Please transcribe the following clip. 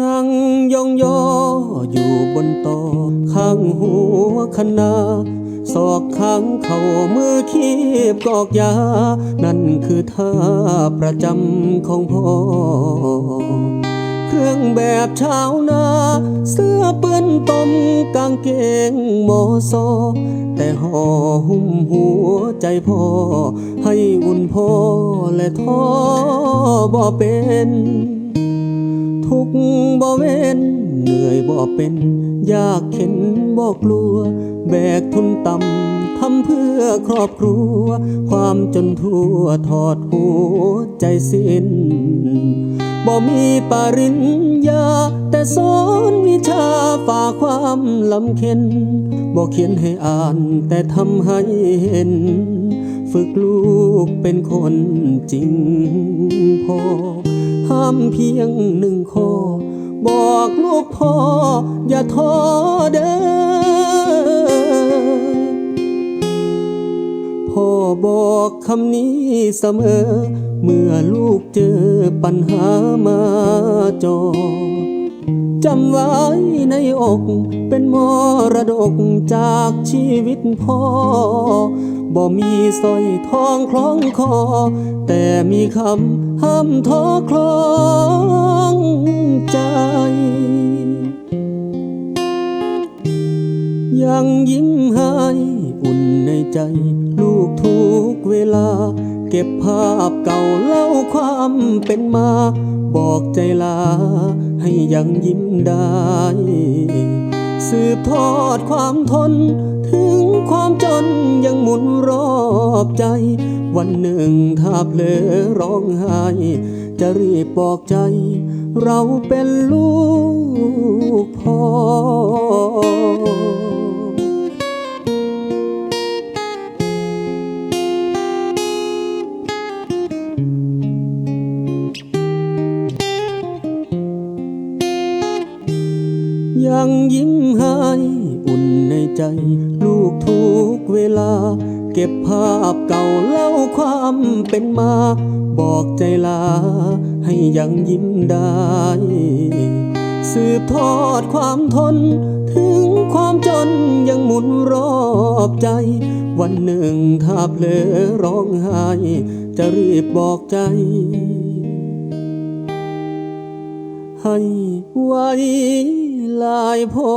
นั่งยองยออยู่บนโตอข้างหัวคณาศอกข้างเข่ามือคีบกอกยา นั่นคือท่าประจำของพ่อ เครื่องแบบชาวนา เสื้อเปื้อนตมกางเกงหมอซอ แต่ห่อหุ้มหัวใจพ่อ ให้อุ่นพ่อและท้อบ่เป็น ทุกบ่เว้นเหนื่อยบ่เป็น ยากเข็นบ่กลัว แบกทุนต่ำทำเพื่อครอบครัว ความจนทั่วถอดหัวใจสิ้นบ่มีปริญญา แต่สอนวิชาฝ่าความลำเค็นบ่เขียนให้อ่านแต่ทำให้เห็น ฝึกลูกเป็นคนจริงพอ ห้ามเพียงหนึ่งข้อบอกลูกพ่อ อย่าท้อเด้อพ่อบอกคำนี้เสมอ เมื่อลูกเจอปัญหามาจอ จำไว้ในอกเป็นมรดกจากชีวิตพ่อ บ่มีสร้อยทองคล้องคอ แต่มีคำห้ามท้อคล้องใจยังยิ้มให้อุ่นในใจลูกทุก ก็บภาพเก่าเล่าความเป็นมา บอกใจลาให้ยังยิ้มได้ สืบทอดความทน ถึงความจนยังหมุนรอบใจ วันหนึ่งถ้าเผลอร้องไห้ จะรีบบอกใจ เราเป็นลูกพ่อ ยังยิ้มให้อุ่นในใจ ลูกทุกเวลา เก็บภาพเก่าเล่าความเป็นมา บอกใจลา ให้ยังยิ้มได้ สืบทอดความทน ถึงความจนยังหมุนรอบใจ วันหนึ่งถ้าเผลอร้องไห้ จะรีบบอกใจ ให้ไว้ลายพอ